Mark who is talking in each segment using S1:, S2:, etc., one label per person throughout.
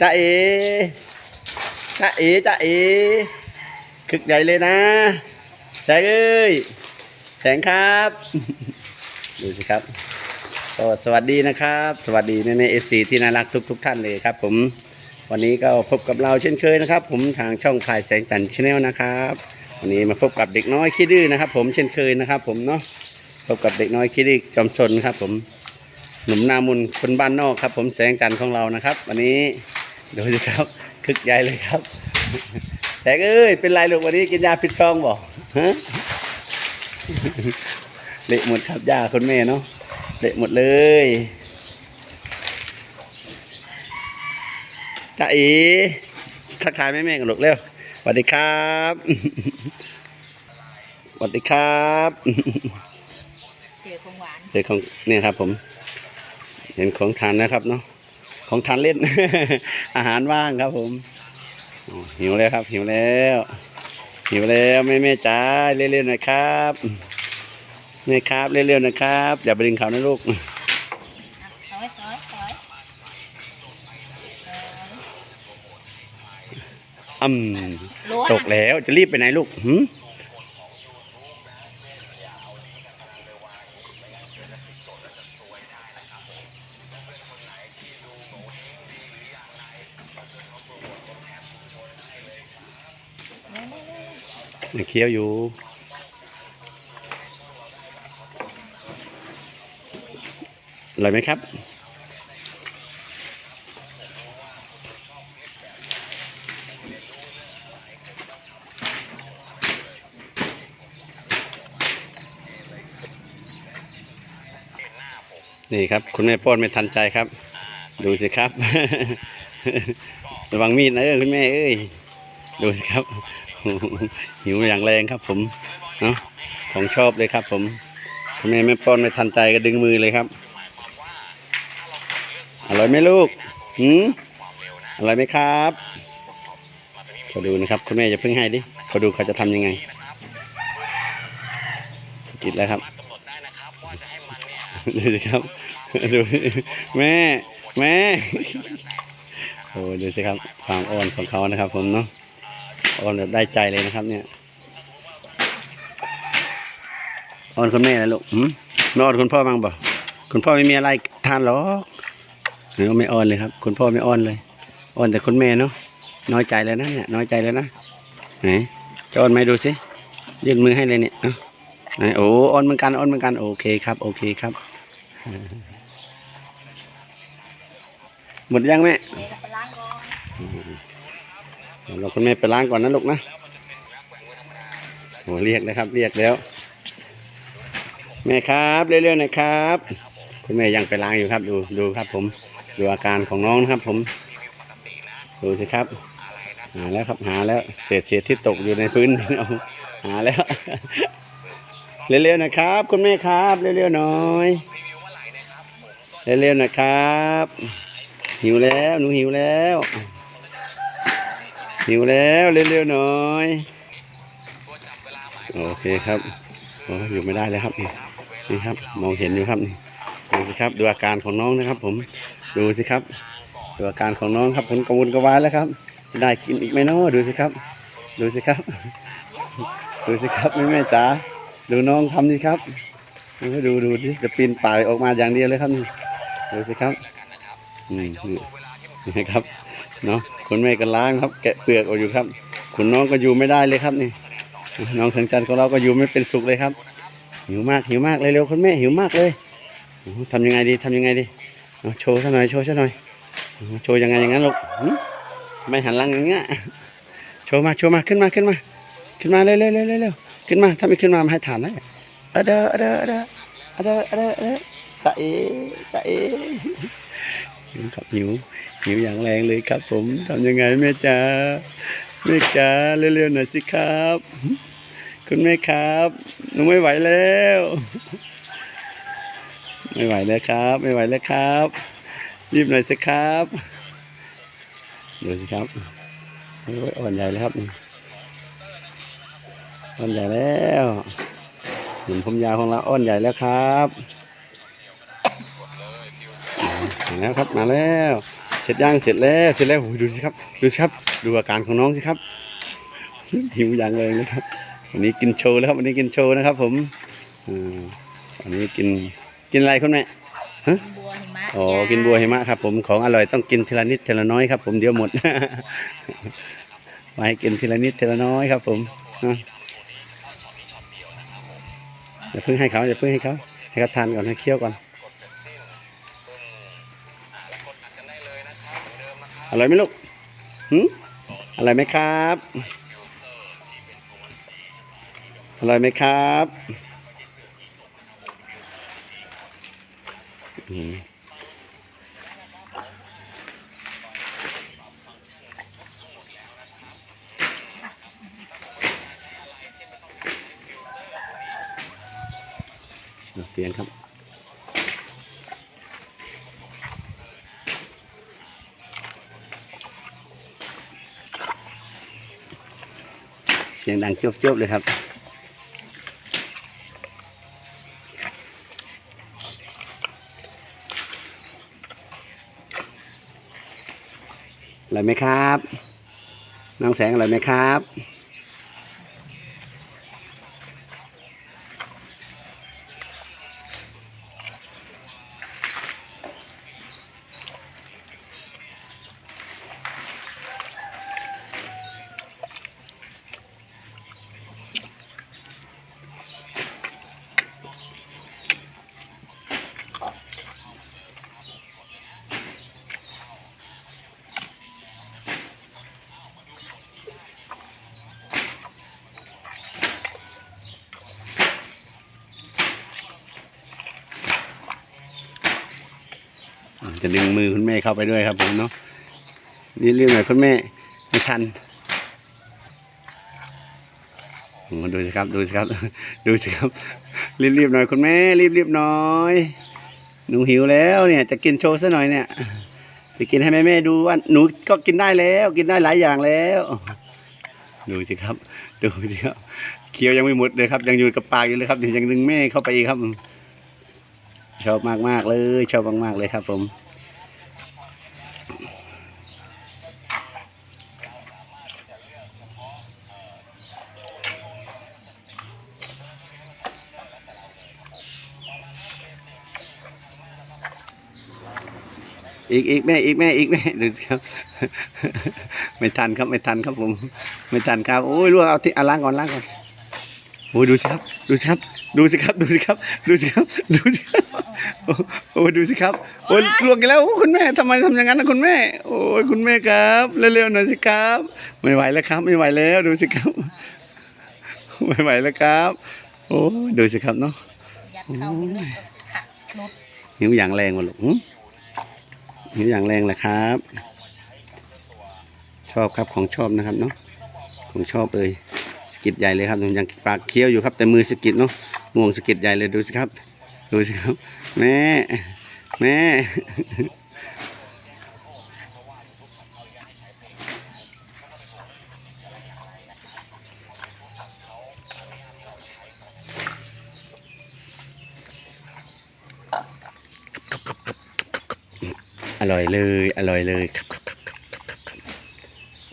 S1: จ้าเอจ้าเอจ้าเอคึกใหญ่เลยนะ แสงเอ้ย แสงครับ ดูสิครับก็สวัสดีนะครับ สวัสดีในในเอฟซีที่น่ารักทุกทุกๆท่านเลยครับ ผมวันนี้ก็พบกับเราเช่นเคยนะครับ ผมทางช่องพลายแสงจันทร์ชาแนลนะครับวันนี้มาพบกับเด็กน้อยขี้ดื้อนะครับ ผมเช่นเคยนะครับ ผมเนาะพบกับเด็กน้อยขี้ดื้อจอมซนครับ ผมหนุ่มนามุนคนบ้านนอกครับ ผมแสงจันทร์ของเรานะครับ วันนี้ ดูสิครับ คึกใหญ่เลยครับแสงเอ้ย เป็นไรลูกวันนี้กินยาพิษซองบ่ฮะเละหมดครับย่าคุณแม่เนาะเละหมดเลยจ้าเอ๋ทักทายแม่แม่ๆกันลูกเร็วสวัสดีครับสวัสดีครับ
S2: เจอของหวาน
S1: เจอของเนี่ยครับผม เห็นของทานนะครับเนาะ ของทานเล่น อาหารว่างครับผมหิวแล้วครับ หิวแล้ว หิวแล้วแม่แม่จ้าเร็วๆหน่อยครับแม่ครับเร็วๆนะครับ อย่าไปดึงเขานะลูก
S2: อื
S1: มตกแล้วจะรีบไปไหนลูกหืม ยังเคี้ยวอยู่อร่อยไหมครับ นี่ครับ คุณแม่ป้อนไม่ทันใจครับ ดูสิครับ ระวังมีดนะเออคุณแม่เอ้ย ดูสิครับ หิวอย่างแรงครับ ผมเนาะของชอบเลยครับ ผมคุณแม่ไม่ป้อนไม่ทันใจก็ดึงมือเลยครับ อร่อยไหมลูกหืมอร่อยไหมครับขอดูนะครับคุณแม่อย่าเพิ่งให้ดิขอดูเขาจะทำยังไงสกิดแล้วครับดูสิครับดูแม่แม่โอ้ดูสิครับความอ่อนของเขานะครับ ผมเนาะ อ่อนแบบได้ใจเลยนะครับ เนี่ยอ่อนคุณแม่นะลูกหืมไม่อ่อนคุณพ่อบ้างบ่คุณพ่อไม่มีอะไรทานหรอกไม่อ่อนเลยครับ คุณพ่อไม่อ่อนเลยอ่อนแต่คุณแม่เนาะน้อยใจเลยนะเนี่ยน้อยใจเลยนะไหนจะอ่อนไหมดูสิยื่นมือให้เลยเนี่ยไหนโอ้อ่อนเหมือนกันอ่อนเหมือนกันโอเคครับ โอเคครับหมดยังแม่
S2: เรา
S1: คุณแม่ไปล้างก่อนนะลูกนะโอ้เรียกนะครับ เรียกแล้ว แม่ครับเร็วๆหน่อยครับ คุณแม่ยังไปล้างอยู่ครับ ดูดูครับ ผมดูอาการของน้องนะครับ ผม ดูสิครับ หาแล้วครับหาแล้วเศษเศษที่ตกอยู่ในพื้นเอาหาแล้วเร็วๆหนะครับ คุณแม่ครับเร็วๆหน่อยเร็วๆหน่อยครับ หิวแล้วหนูหิวแล้ว หิวแล้วเร็วๆหน่อยโอเคครับโอ้อยู่ไม่ได้แล้วครับนี่นี่ครับ มองเห็นอยู่ครับนี่ดูสิครับ ดูอาการของน้องนะครับ ผมดูสิครับ ดูอาการของน้องครับผมกังวลกระวายแล้วครับจะได้กินอีกไหมเนาะดูสิครับ ดูสิครับ ดูสิครับแม่แม่จ๋าดูน้องทำสิครับดูดูดูดิจะปีนป่ายออกมาอย่างเดียวเลยครับนี่ดูสิครับอืมนี่นี่ครับ เนาะคุณแม่ก็ล้างครับ แกะเปลือกออกอยู่ครับ คุณน้องก็อยู่ไม่ได้เลยครับนี่น้องสังจันทร์ของเราก็อยู่ไม่เป็นสุขเลยครับ หิวมากหิวมากเลยเร็วคุณแม่หิวมากเลยโอ้โหทำยังไงดีทำยังไงดีโชว์ซะหน่อยโชว์ซะหน่อยโชว์ยังไงอย่างนั้นลูกไม่หันหลังอย่างเงี้ยโชว์มาโชว์มาขึ้นมาขึ้นมา ขึ้นมาเร็วเร็วเร็วเร็วขึ้นมาถ้าไม่ขึ้นมามาให้ฐานนะอเดออเดออเดออเดออเดออเดอตาเอตาเอหิวครับหิว หิวอย่างแรงเลยครับผมทำยังไงแม่จ๋าแม่จ๋าเร็วๆหน่อยสิครับ คุณแม่ครับหนูไม่ไหวแล้ว ไม่ไหวแล้วครับ ไม่ไหวแล้วครับ รีบหน่อยสิครับดูสิครับโอ้ยอ่อนใหญ่แล้วครับอ่อนใหญ่แล้วหนุ่มผมยาวของเราอ่อนใหญ่แล้วครับมาแล้วครับมาแล้ว ร็จย่างเสร็จแล้วเสร็จแล้วโอ้โหดูสิครับ ดูสิครับ ดูอาการของน้องสิครับหิวอย่างเลยนะครับวันนี้กินโชว์แล้วครับวันนี้กินโชว์นะครับ ผมอืมวันนี้กินกินอะไรคุณแม่
S2: บัวหิมะ
S1: อ๋อ
S2: จ้า
S1: กินบัวหิมะครับ ผมของอร่อยต้องกินทีละนิดทีละน้อยครับผมเดี๋ยวหมดมาให้กินทีละนิดทีละน้อยครับ ผมอะอย่าเพิ่งให้เขาอย่าเพิ่งให้เขาให้เขาทานก่อนให้เคี้ยวก่อน อร่อยไหมลูกหืมอร่อยไหมครับ อร่อยไหมครับเสียงครับ สียงดังจบๆเลยครับ อร่อยไหมครับ น้องแสงอร่อยไหมครับ จะดึงมือคุณแม่เข้าไปด้วยครับผมเนาะนี่เรื่องหน่อยคุณแม่ไม่ทันดูสิครับ ดูสิครับ ดูสิครับ รีบๆหน่อยคุณแม่ รีบๆหน่อยหนูหิวแล้วเนี่ย จะกินโชว์ซะหน่อยเนี่ยจะกินให้แม่แม่ๆดูว่าหนูก็กินได้แล้ว กินได้หลายอย่างแล้ว ดูสิครับ ดูสิครับเคี้ยวยังไม่หมดเลยครับ ยังอยู่กับปากอยู่เลยครับเดี๋ยวยังดึงแม่เข้าไปอีกครับ ชอบมากมากๆเลย ชอบมากมากๆเลยครับผม อีกอีกแม่อีกแม่อีกแม่ดูสิครับ ไม่ทันครับไม่ทันครับผม ไม่ทันครับ โอ้ยลูกเอาที่อะล้างก่อนล้างก่อนโอ้ยดูสิครับดูสิครับ ดูสิครับ ดูสิครับ ดูสิครับ ดูสิครับโอ้โอ้ยดูสิครับโอ้ยลวกอีกแล้วโอ้คุณแม่ทำไมทำอย่างนั้นนะคุณแม่ โอ้ยคุณแม่ครับเร็วๆหน่อยสิครับ ไม่ไหวแล้วครับ ไม่ไหวแล้วดูสิครับ ไม่ไหวแล้วครับ โอ้ยดูสิครับเนาะ
S2: ยัดเข้าไปลึกขัดนุด
S1: หิวอย่างแรงวะลูก เห็นอย่างแรงแหละครับ ชอบครับของชอบนะครับเนาะของชอบเลยสกิดใหญ่เลยครับยังปากเคี้ยวอยู่ครับ แต่มือสกิดเนาะงวงสกิดใหญ่เลยดูสิครับ ดูสิครับ แม่ แม่ อร่อยเลย อร่อยเลยครับครับครับ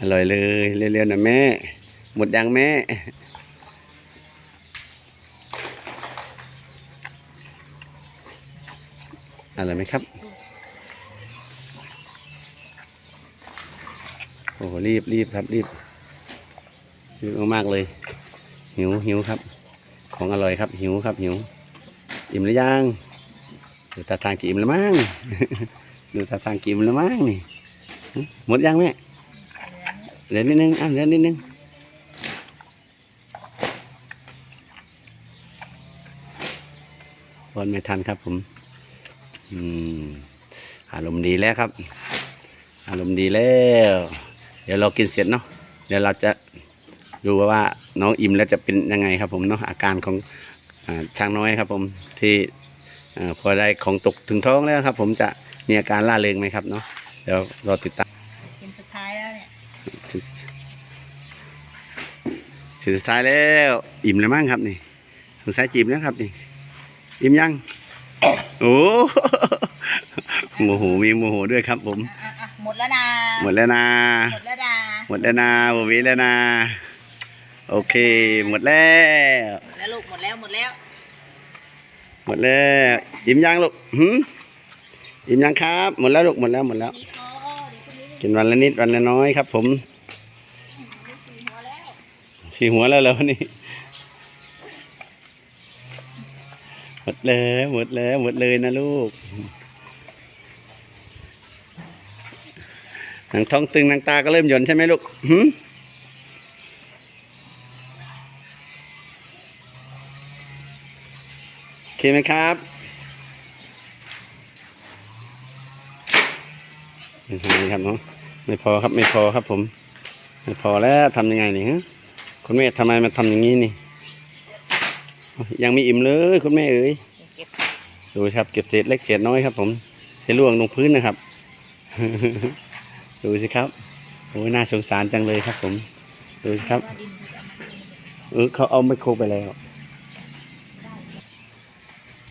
S1: อร่อยเลยเร็วๆนะแม่ หมดยังแม่อร่อยไหมครับ โอ้โหรีบรีบครับรีบรีบมากๆเลย หิวหิวครับ ของอร่อยครับ หิวครับหิว อิ่มหรือยังตาทางกี่อิ่มแล้วมั้ง ดูตาทางกี่อิ่มแล้วมั้งนี่หมดยังแม่เหลือนิดนึงอะเหลือนิดนึงวันไม่ทันครับ ผมอืมอารมณ์ดีแล้วครับ อารมณ์ดีแล้ว เดี๋ยวเรากินเสร็จเนาะเดี๋ยวเราจะดูว่าน้องอิ่มแล้วจะเป็นยังไงครับ ผมเนาะอาการของอาช้างน้อยครับ ผมที่อพอได้ของตกถึงท้องแล้วครับ ผมจะ มีอาการล่าเริงไหมครับเนาะเดี๋ยวรอติดตาม
S2: กินสุดท้ายแล้วเนี่ย
S1: สุดสุดท้ายแล้ว อิ่มแล้วมั้งครับนี่สงสัยจีบแล้วครับนี่อิ่มยังโอ้โมโหมีโมโหด้วยครับ ผม
S2: อะอะอะหมดดแล้วนะ
S1: หมดแล้วนะ
S2: หมดแล้วนะ
S1: หมดแล้วนะบวิแล้วนะโอเค หมดแล้ว
S2: แล้วลูกหมดแล้วหมดแล้ว
S1: หมดแล้วอิ่มยังลูกหืม อิ่มยังครับ หมดแล้วลูกหมดแล้วหมดแล้ว
S2: นี่พอเดี๋ยวคนนี้
S1: กินวันละนิดวันละน้อยครับ ผม
S2: สี่หัวแล้ว
S1: สี่หัวแล้วแล้วนี่หมดแล้วหมดแล้วหมดเลยนะลูกหนังท้องตึงหนังตาก็เริ่มหย่อนใช่ไหมลูกหืมโอเคไหมครับ ไม่ครับเนาะไม่พอครับไม่พอครับผม ไม่พอแล้วทำยังไงนี่ฮะคุณแม่ทำไมมาทำอย่างนี้นี่ ยังไม่อิ่มเลยคุณแม่เอ๋ยดูครับเก็บเศษเล็กเศษน้อยครับผมเศษล่วงลงพื้นนะครับ ดูสิครับโอ้ยน่าสงสารจังเลยครับผม ดูสิครับ เออเขาเอาไมโครไปแล้ว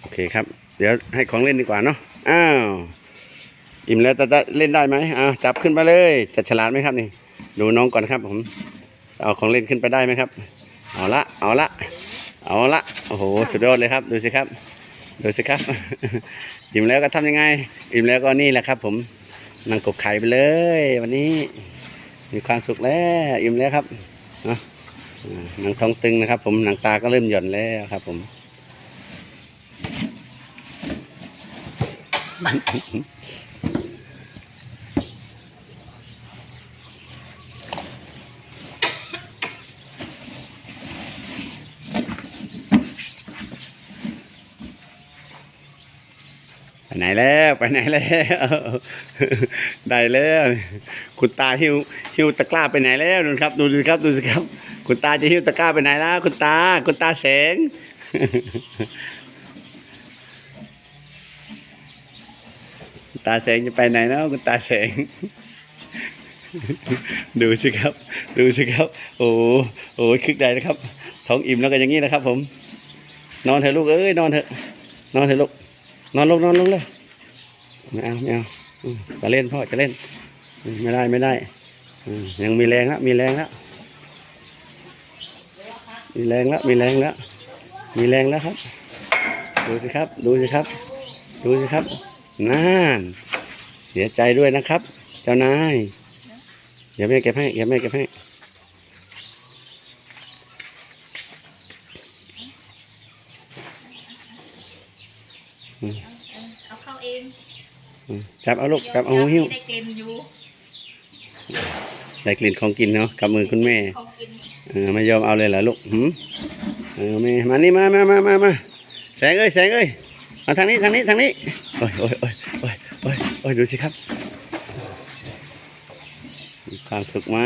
S1: โอเคครับ เดี๋ยวให้ของเล่นดีกว่าเนาะอ้าว อิ่มแล้วจะเล่นได้ไหมอ้าวจับขึ้นมาเลยจะฉลาดไหมครับนี่ ดูน้องก่อนครับผมเอาของเล่นขึ้นไปได้ไหมครับ เอาละเอาละเอาละโอ้โหสุดยอดเลยครับดูสิครับดูสิครับ อิ่มแล้วก็ทำยังไง อิ่มแล้วก็นี่แหละครับ ผมนั่งกบไข่ไปเลย วันนี้มีความสุขแล้วอิ่มแล้วครับเนาะหนังท้องตึงนะครับ ผมหนังตาก็เริ่มหย่อนแล้วครับ ผม ไปไหน แล้วไปไหนแล้วได้แล้วคุณตาหิวหิวตะกร้าไปไหนแล้วดูครับ ดูสิครับดูสิครับ คุณตาจะหิวตะกร้าไปไหนแล้วคุณตา คุณตาแสงตาแสงจะไปไหนเนาะคุณตาแสง ดูสิครับ ดูสิครับ โอ้โหโอ้โหคึกใดนะครับ ท้องอิ่มแล้วก็อย่างนี้นะครับ ผม นอนเถอะลูกเอ้ยนอนเถอะนอนเถอะลูกนอนลงนอนลงเลย ไม่เอาไม่เอาจะเล่นพ่อจะเล่น ไม่ได้ไม่ได้ยังมีแรงแล้วมีแรงแล้วมีแรงแล้วมีแรงแล้วมีแรงแล้วครับ ดูสิครับ ดูสิครับ ดูสิครับนั่นเสียใจด้วยนะครับ เจ้านายเดี๋ยวแม่เก็บให้เดี๋ยวแม่เก็บให้
S2: เอาเข้าเอง
S1: จับเอาลูกจับเอาหูหิ้ว
S2: ได้กินอยู่
S1: ได้กลิ่นของกินเนาะกับมือคุณแม่
S2: เขากิน
S1: เออไม่ยอมเอาเลยเหรอลูกหืมเออแม่มานี่มามามามามาแสงเอ้ยแสงเอ้ยมาทางนี้ทางนี้ทางนี้โอ้ยโอ้ยโอ้ยโอ้ยโอ้ยโอ้ยดูสิครับมีความสุขไหม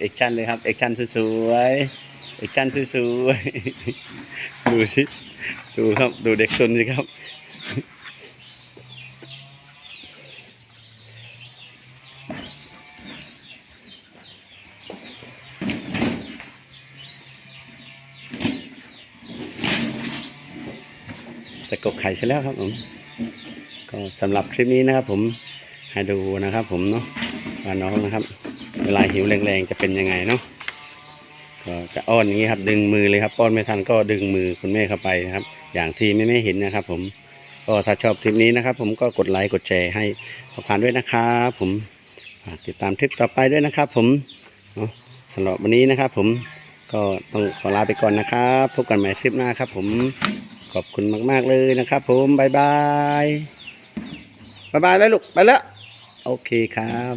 S1: เอ็กชั่นเลยครับเอ็กชั่นสวยๆเอ็กชั่นสวยๆดูสิดูครับดูเด็กซนสิครับ กไข่ใช่แล้วครับผมก็สำหรับคลิปนี้นะครับ ผมให้ดูนะครับ ผมเนาะว่าน้องนะครับ เวลาหิวแรงๆจะเป็นยังไงเนาะก็จะอ้อนอย่างนี้ครับ ดึงมือเลยครับป้อนไม่ทันก็ดึงมือคุณแม่เข้าไปนะครับ อย่างที่ไม่ไม่เห็นนะครับ ผมก็ถ้าชอบคลิปนี้นะครับ ผมก็กดไลค์กดแชร์ให้ขอผ่านด้วยนะครับผมฝากติดตามคลิปต่อไปด้วยนะครับ ผมสำหรับวันนี้นะครับ ผมก็ต้องขอลาไปก่อนนะครับ พบกันใหม่คลิปหน้าครับ ผม ขอบคุณมาก ๆ เลยนะครับ ผมบายบายบายบายแล้วลูกไปแล้ว โอเคครับ